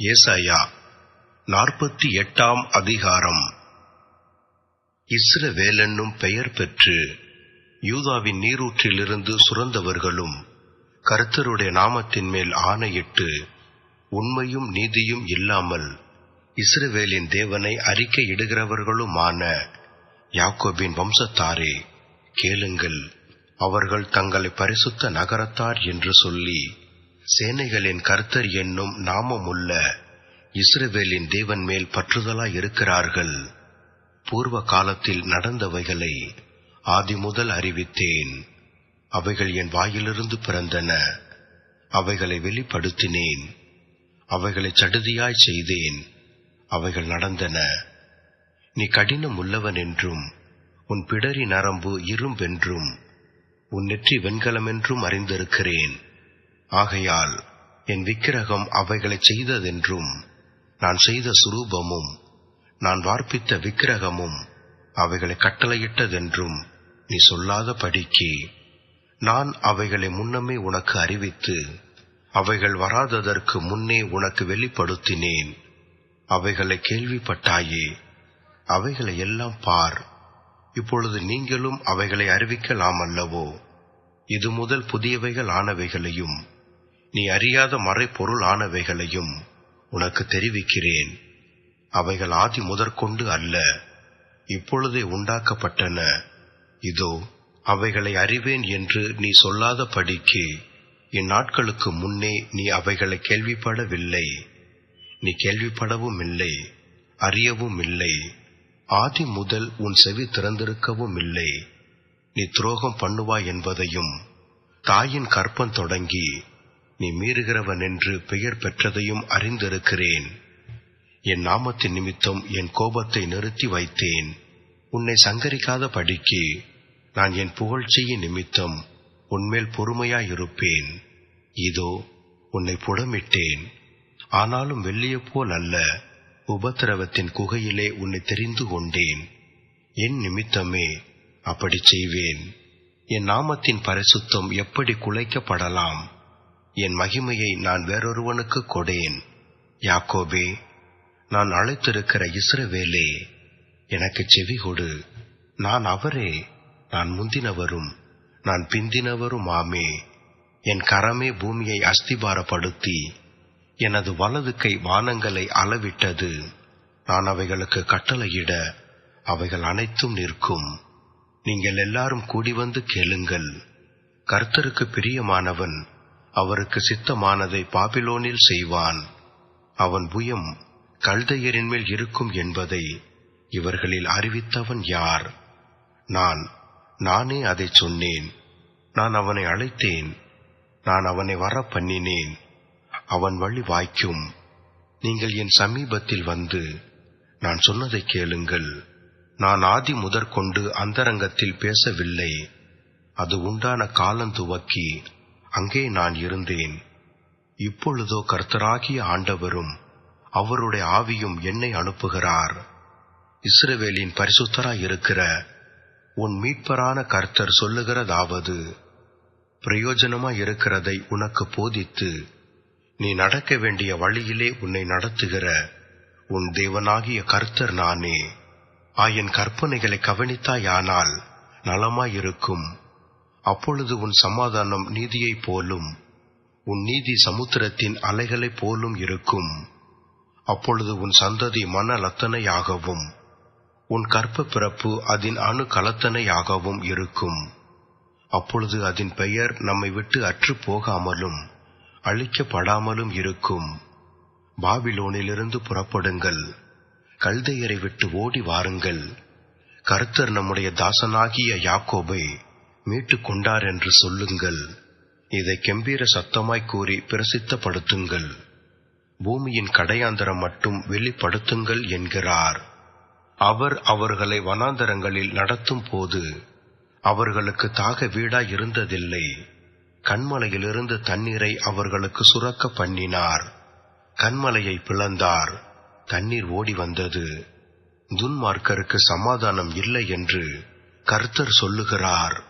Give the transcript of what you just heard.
ஏசாயா நாற்பத்தி எட்டாம் அதிகாரம். இஸ்ரவேலென்னும் பெயர் பெற்று யூதாவின் நீரூற்றிலிருந்து சுரந்தவர்களும் கர்த்தருடைய நாமத்தின் மேல் ஆணையிட்டு உண்மையும் நீதியும் இல்லாமல் இஸ்ரவேலின் தேவனை அறிக்கையிடுகிறவர்களுமான யாக்கோபின் வம்சத்தாரே கேளுங்கள் அவர்கள் தங்களை பரிசுத்த நகரத்தார் என்று சொல்லி சேனைகளின் கர்த்தர் என்னும் நாமமுள்ள இஸ்ரவேலின் தேவன் மேல் பற்றுதலாய் இருக்கிறார்கள். பூர்வ காலத்தில் நடந்தவைகளை ஆதி முதல் அறிவித்தேன். அவைகள் என் வாயிலிருந்து பிறந்தன. அவைகளை வெளிப்படுத்தினேன். அவைகளை சடுதியாய் செய்தேன். அவைகள் நடந்தன. நீ கடினம் உள்ளவன் என்றும் உன் பிடரி நரம்பு இரும்பென்றும் உன் நெற்றி வெண்கலமென்றும் அறிந்திருக்கிறேன். ஆகையால் என் விக்கிரகம் அவைகளை செய்ததென்றும் நான் செய்த சுரூபமும் நான் வார்ப்பித்த விக்கிரகமும் அவைகளை கட்டளையிட்டதென்றும் நீ சொல்லாத படிக்கு நான் அவைகளை முன்னமே உனக்கு அறிவித்து அவைகள் வராததற்கு முன்னே உனக்கு வெளிப்படுத்தினேன். அவைகளை கேள்விப்பட்டாயே அவைகளை எல்லாம் பார். இப்பொழுது நீங்களும் அவைகளை அறிவிக்கலாம் அல்லவோ இது முதல் புதியவைகள் ஆனவைகளையும் நீ அறியாத மறைப்பொருள் ஆனவைகளையும் உனக்கு தெரிவிக்கிறேன். அவைகள் ஆதி முதற்கொண்டு அல்ல இப்பொழுதே உண்டாக்கப்பட்டன. இதோ அவைகளை அறிவேன் என்று நீ சொல்லாத படிக்கு இந்நாட்களுக்கு முன்னே நீ அவைகளை கேள்விப்படவில்லை. நீ கேள்விப்படவும் இல்லை அறியவும் இல்லை ஆதி முதல் உன் செவி திறந்திருக்கவும் இல்லை நீ துரோகம் பண்ணுவாய் என்பதையும் தாயின் கற்பம் தொடங்கி நீ மீறுகிறவன் என்று பெயர் பெற்றதையும் அறிந்திருக்கிறேன். என் நாமத்தின் நிமித்தம் என் கோபத்தை நிறுத்தி வைத்தேன். உன்னை சங்கரிக்காத படிக்கு நான் என் புகழ்ச்சியின் நிமித்தம் உன்மேல் பொறுமையாயிருப்பேன். இதோ உன்னை புடமிட்டேன். ஆனாலும் வெள்ளிய போல் அல்ல உபத்திரவத்தின் குகையிலே உன்னை தெரிந்து கொண்டேன். என் நிமித்தமே அப்படி செய்வேன். என் நாமத்தின் பரிசுத்தம் எப்படி குலைக்கப்படலாம்? என் மகிமையை நான் வேறொருவனுக்கு கொடேன் யாக்கோபே நான் அழைத்திருக்கிற இஸ்ரவேலே எனக்கு செவி கொடு. நான் அவரே நான் முந்தினவரும் நான் பிந்தினவரும் ஆமே. என் கரமே பூமியை அஸ்திபாரப்படுத்தி எனது வலது கை வானங்களை அளவிட்டது. நான் அவைகளுக்கு கட்டளையிட அவைகள் அனைத்தும் நிற்கும். நீங்கள் எல்லாரும் கூடி வந்து கேளுங்கள். கர்த்தருக்கு பிரியமானவன் அவருக்கு சித்தமானதை பாபிலோனில் செய்வான். அவன் புயம் கல்தையரின் மேல் இருக்கும் என்பதை இவர்களில் அறிவித்தவன் யார்? நான் நானே அதை சொன்னேன். நான் அவனை அழைத்தேன். நான் அவனை வர பண்ணினேன் அவன் வழி வாய்க்கும். நீங்கள் என் சமீபத்தில் வந்து நான் சொன்னதை கேளுங்கள். நான் ஆதி முதற்கொண்டு அந்தரங்கத்தில் பேசவில்லை. அது உண்டான காலம் துவக்கி அங்கே நான் இருந்தேன். இப்பொழுதோ கர்த்தராகிய ஆண்டவரும் அவருடைய ஆவியும் என்னை அனுப்புகிறார். இஸ்ரவேலின் பரிசுத்தராய் இருக்கிற உன் மீட்பரான கர்த்தர் சொல்லுகிறதாவது பிரயோஜனமாய் இருக்கிறதை உனக்கு போதித்து நீ நடக்க வேண்டிய வழியிலே உன்னை நடத்துகிற உன் தேவனாகிய கர்த்தர் நானே. ஆயன் கற்பனைகளை கவனித்தாயானால் நலமாயிருக்கும். அப்பொழுது உன் சமாதானம் நீதியைப் போலும் உன் நீதி சமுத்திரத்தின் அலைகளைப் போலும் இருக்கும். அப்பொழுது உன் சந்ததி மன லத்தனையாகவும் உன் கற்ப பிறப்பு அதன் அணு கலத்தனையாகவும் இருக்கும். அப்பொழுது அதன் பெயர் நம்மை விட்டு அற்று போகாமலும் அழிக்கப்படாமலும் இருக்கும். பாபிலோனிலிருந்து புறப்படுங்கள். கல்தையரை விட்டு ஓடி வாருங்கள். கருத்தர் நம்முடைய தாசனாகிய யாக்கோபை மீட்டுக் கொண்டார் என்று சொல்லுங்கள். இதை கெம்பீர சத்தமாய் கூறி பிரசித்தப்படுத்துங்கள். பூமியின் கடையாந்தரம் மட்டும் வெளிப்படுத்துங்கள் என்கிறார். அவர் அவர்களை வனாந்தரங்களில் நடத்தும் போது அவர்களுக்கு தாக வீடாய் இருந்ததில்லை. கண்மலையிலிருந்து தண்ணீரை அவர்களுக்கு சுரக்க பண்ணினார். கண்மலையை பிளந்தார். தண்ணீர் ஓடி வந்தது. துன்மார்க்கருக்கு சமாதானம் இல்லை என்று கர்த்தர் சொல்லுகிறார்.